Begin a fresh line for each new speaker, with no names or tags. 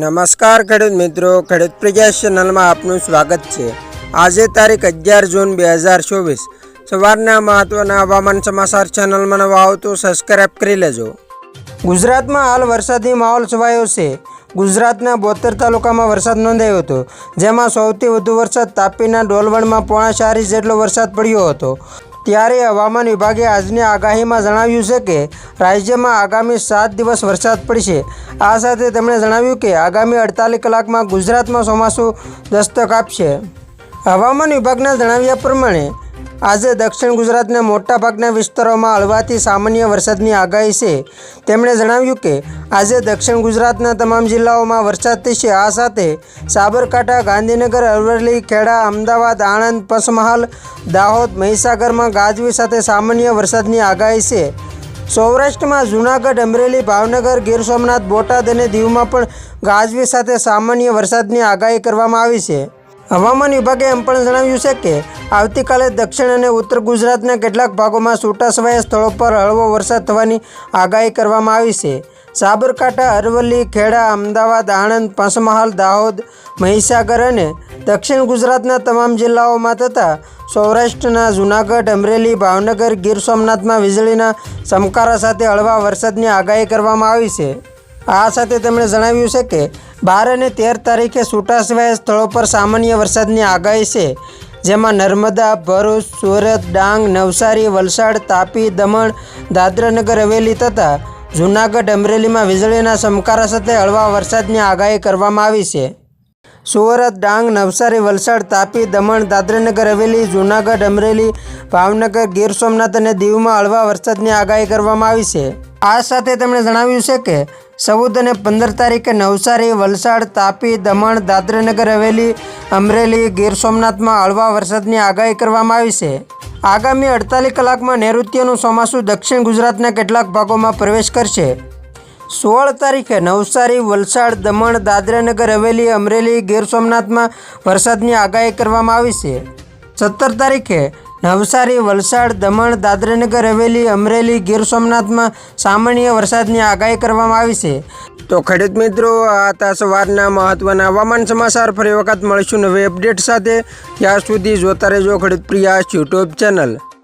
નમસ્કાર ખેડૂત મિત્રો, ખેડૂત પ્રજા ચેનલમાં આપનું સ્વાગત છે. આજે તારીખ અગિયાર જૂન બે હજાર ચોવીસ. સવારના મહત્વના હવામાન સમાચાર ચેનલમાં નવા આવતો તો સબસ્ક્રાઇબ કરી લેજો. ગુજરાતમાં હાલ વરસાદી માહોલ છવાયો છે. ગુજરાતના બોતેર તાલુકામાં વરસાદ નોંધાયો હતો, જેમાં સૌથી વધુ વરસાદ તાપીના ડોલવણમાં પોણા ચાર ઇંચ જેટલો વરસાદ પડ્યો હતો. ત્યારે હવામાન વિભાગે આજની આગાહીમાં જણાવ્યું છે કે રાજ્યમાં આગામી સાત દિવસ વરસાદ પડશે. આ સાથે તેમણે જણાવ્યું કે આગામી અડતાલીસ કલાકમાં ગુજરાતમાં ચોમાસું દસ્તક આપશે. હવામાન વિભાગના જણાવ્યા પ્રમાણે આજે દક્ષિણ ગુજરાતના મોટાભાગના વિસ્તારોમાં હળવાથી સામાન્ય વરસાદની આગાહી છે. તેમણે જણાવ્યું કે, આજે દક્ષિણ ગુજરાતના તમામ જિલ્લાઓમાં વરસાદ થશે. આ સાથે સાબરકાંઠા, ગાંધીનગર, અરવલ્લી, ખેડા, અમદાવાદ, આણંદ, પંચમહાલ, દાહોદ, મહીસાગરમાં ગાજવી સાથે સામાન્ય વરસાદની આગાહી છે. સૌરાષ્ટ્રમાં જૂનાગઢ, અમરેલી, ભાવનગર, ગીર સોમનાથ, બોટાદ અને દીવમાં પણ ગાજવી સાથે સામાન્ય વરસાદની આગાહી કરવામાં આવી છે. હવામાન વિભાગે એમ પણ જણાવ્યું છે કે આવતીકાલે દક્ષિણ અને ઉત્તર ગુજરાતના કેટલાક ભાગોમાં છૂટાછવાયા સ્થળો પર હળવો વરસાદ થવાની આગાહી કરવામાં આવી છે. સાબરકાંઠા, અરવલ્લી, ખેડા, અમદાવાદ, આણંદ, પંચમહાલ, દાહોદ, મહીસાગર અને દક્ષિણ ગુજરાતના તમામ જિલ્લાઓમાં તથા સૌરાષ્ટ્રના જૂનાગઢ, અમરેલી, ભાવનગર, ગીર સોમનાથમાં વીજળીના ચમકારા સાથે હળવા વરસાદની આગાહી કરવામાં આવી છે. આ સાથે તેમણે જણાવ્યું છે કે બાર અને તેર તારીખે છૂટાછવાયા સ્થળો પર સામાન્ય વરસાદની આગાહી છે, જેમાં નર્મદા, ભરૂચ, સુરત, ડાંગ, નવસારી, વલસાડ, તાપી, દમણ, દાદરાનગર, હવેલી તથા જૂનાગઢ, અમરેલીમાં વીજળીના ચમકારા સાથે હળવા વરસાદની આગાહી કરવામાં આવી છે. સુરત, ડાંગ, નવસારી, વલસાડ, તાપી, દમણ, દાદરાનગર, હવેલી, જૂનાગઢ, અમરેલી, ભાવનગર, ગીર સોમનાથ અને દીવમાં હળવા વરસાદની આગાહી કરવામાં આવી છે. આ સાથે તેમણે જણાવ્યું છે કે ચૌદ અને પંદર તારીખે નવસારી, વલસાડ, તાપી, દમણ, દાદરાનગર હવેલી, અમરેલી, ગીર સોમનાથમાં હળવા વરસાદની આગાહી કરવામાં આવી છે. આગામી અડતાલીસ કલાકમાં નૈઋત્યનું ચોમાસું દક્ષિણ ગુજરાતના કેટલાક ભાગોમાં પ્રવેશ કરશે. સોળ તારીખે નવસારી, વલસાડ, દમણ, દાદરાનગર હવેલી, અમરેલી, ગીર સોમનાથમાં વરસાદની આગાહી કરવામાં આવી છે. સત્તર તારીખે નવસારી, વલસાડ, દમણ, દાદરાનગર હવેલી, અમરેલી, ગીર સોમનાથમાં સામાન્ય વરસાદની આગાહી કરવામાં આવી છે. તો ખેડૂત મિત્રો, આ હતા સવારના મહત્વના હવામાન સમાચાર ફરી વખત મળીશું નવી અપડેટ સાથે. ત્યાં સુધી જોતા રહેજો ખેડૂત પ્રિયાસ યુટ્યુબ ચેનલ.